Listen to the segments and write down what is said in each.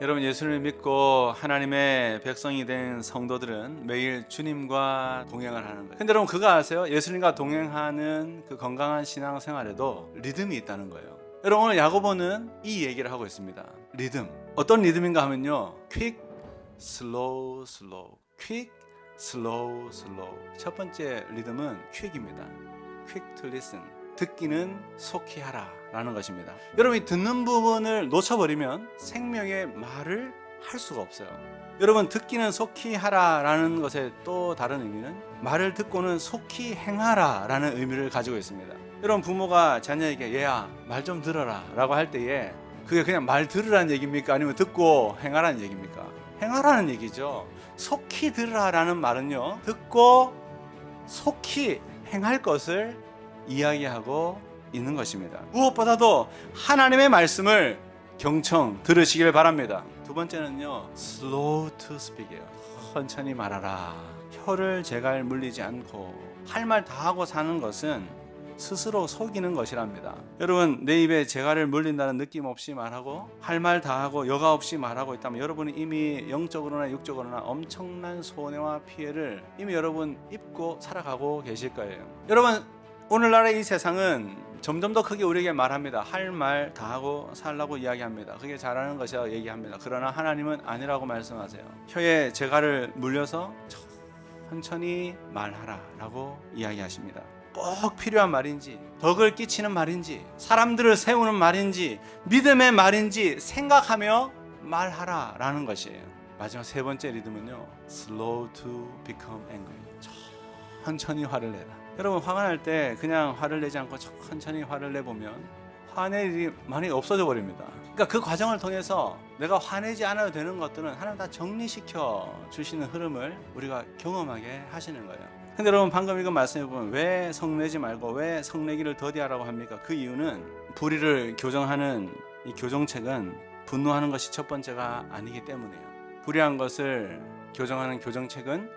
여러분 예수를 믿고 하나님의 백성이 된 성도들은 매일 주님과 동행을 하는 거예요. 근데 여러분 그거 아세요? 예수님과 동행하는 그 건강한 신앙 생활에도 리듬이 있다는 거예요. 여러분 오늘 야고보는 이 얘기를 하고 있습니다. 리듬. 어떤 리듬인가 하면요. quick, slow, slow. quick, slow, slow. 첫 번째 리듬은 quick입니다. quick to listen. 듣기는 속히 하라 라는 것입니다. 여러분이 듣는 부분을 놓쳐버리면 생명의 말을 할 수가 없어요. 여러분 듣기는 속히 하라라는 것의 또 다른 의미는 말을 듣고는 속히 행하라라는 의미를 가지고 있습니다. 여러분 부모가 자녀에게 얘야 말 좀 들어라라고 할 때에 그게 그냥 말 들으라는 얘기입니까 아니면 듣고 행하라는 얘기입니까? 행하라는 얘기죠. 속히 들으라라는 말은요 듣고 속히 행할 것을 이야기하고 있는 것입니다. 무엇보다도 하나님의 말씀을 경청 들으시길 바랍니다. 두 번째는요, slow to speak이에요. 천천히 말하라. 혀를 제갈 물리지 않고 할 말 다 하고 사는 것은 스스로 속이는 것이랍니다. 여러분 내 입에 재갈을 물린다는 느낌 없이 말하고 할 말 다 하고 여과 없이 말하고 있다면 여러분이 이미 영적으로나 육적으로나 엄청난 손해와 피해를 이미 여러분 입고 살아가고 계실 거예요. 여러분 오늘날의 이 세상은 점점 더 크게 우리에게 말합니다. 할 말 다 하고 살라고 이야기합니다. 그게 잘하는 것이라고 얘기합니다. 그러나 하나님은 아니라고 말씀하세요. 혀에 재갈을 물려서 천천히 말하라라고 이야기하십니다. 꼭 필요한 말인지, 덕을 끼치는 말인지, 사람들을 세우는 말인지, 믿음의 말인지 생각하며 말하라라는 것이에요. 마지막 세 번째 리듬은요. Slow to become angry. 천천히 화를 내라. 여러분 화가 날 때 그냥 화를 내지 않고 천천히 화를 내보면 화낼 일이 많이 없어져 버립니다. 그러니까 그 과정을 통해서 내가 화내지 않아도 되는 것들은 하나님 다 정리시켜 주시는 흐름을 우리가 경험하게 하시는 거예요. 근데 여러분 방금 이거 말씀해 보면 왜 성내지 말고 왜 성내기를 더디하라고 합니까? 그 이유는 불의를 교정하는 이 교정책은 분노하는 것이 첫 번째가 아니기 때문이에요. 불의한 것을 교정하는 교정책은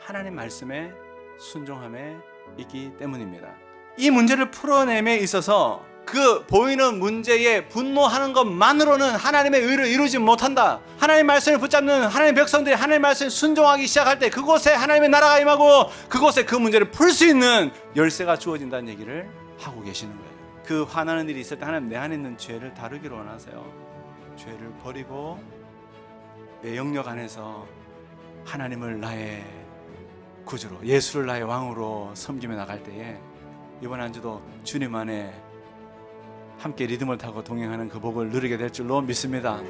하나님 말씀에 순종함에 있기 때문입니다. 이 문제를 풀어냄에 있어서 그 보이는 문제에 분노하는 것만으로는 하나님의 의를 이루지 못한다. 하나님의 말씀을 붙잡는 하나님의 백성들이 하나님의 말씀에 순종하기 시작할 때 그곳에 하나님의 나라가 임하고 그곳에 그 문제를 풀 수 있는 열쇠가 주어진다는 얘기를 하고 계시는 거예요. 그 화나는 일이 있을 때 하나님 내 안에 있는 죄를 다루기를 원하세요. 죄를 버리고 내 영역 안에서 하나님을 나의 구주로 예수를 나의 왕으로 섬기며 나갈 때에 이번 한 주도 주님 안에 함께 리듬을 타고 동행하는 그 복을 누리게 될 줄로 믿습니다.